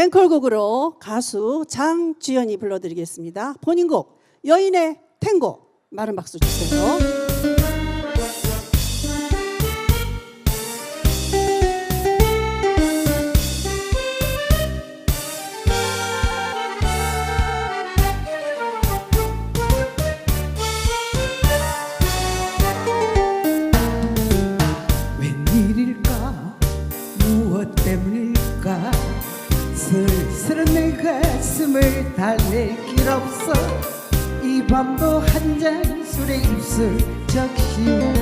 앵콜곡으로 가수 장주연이 불러드리겠습니다. 본인 곡 여인의 탱고 마른 박수 주세요. 웬일일까 무엇 때문일까 슬슬 내 가슴을 달랠 길 없어. 이 밤도 한 잔 술에 입술 적시며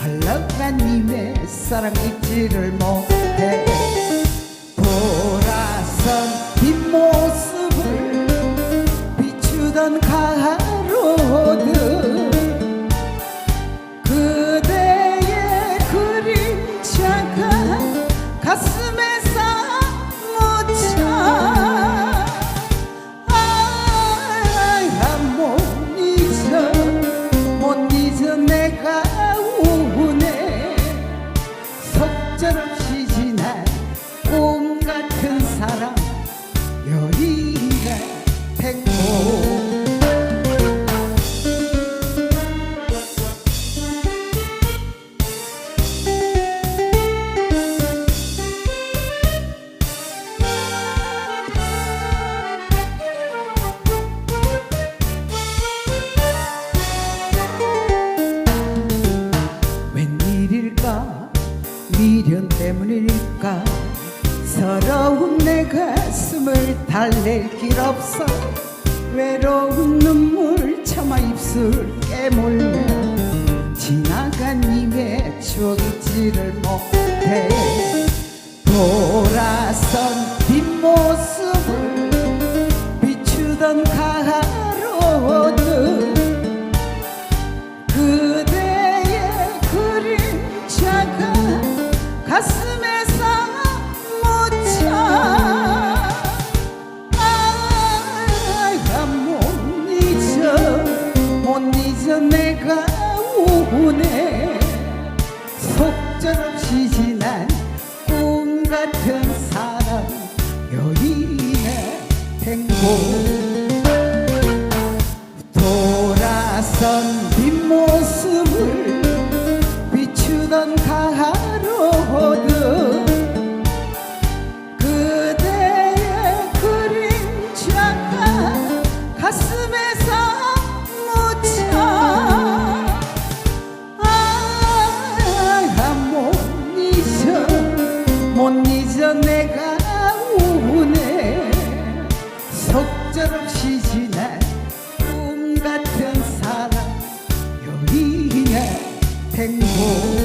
흘러간 님의 사랑 잊지를 못해. 돌아선 뒷모습을 비추던 가로등. 그대의 그림자가 가슴 미련 때문일까? 서러운 내 가슴을 달랠 길 없어. 외로운 눈물 참아 입술 깨물며 지나간 님의 추억 잊지를 못해. 돌아선 행복 돌아선 뒷모습을 비추던 가로등 속절없이 지난 꿈 같은 사랑 여인의 행복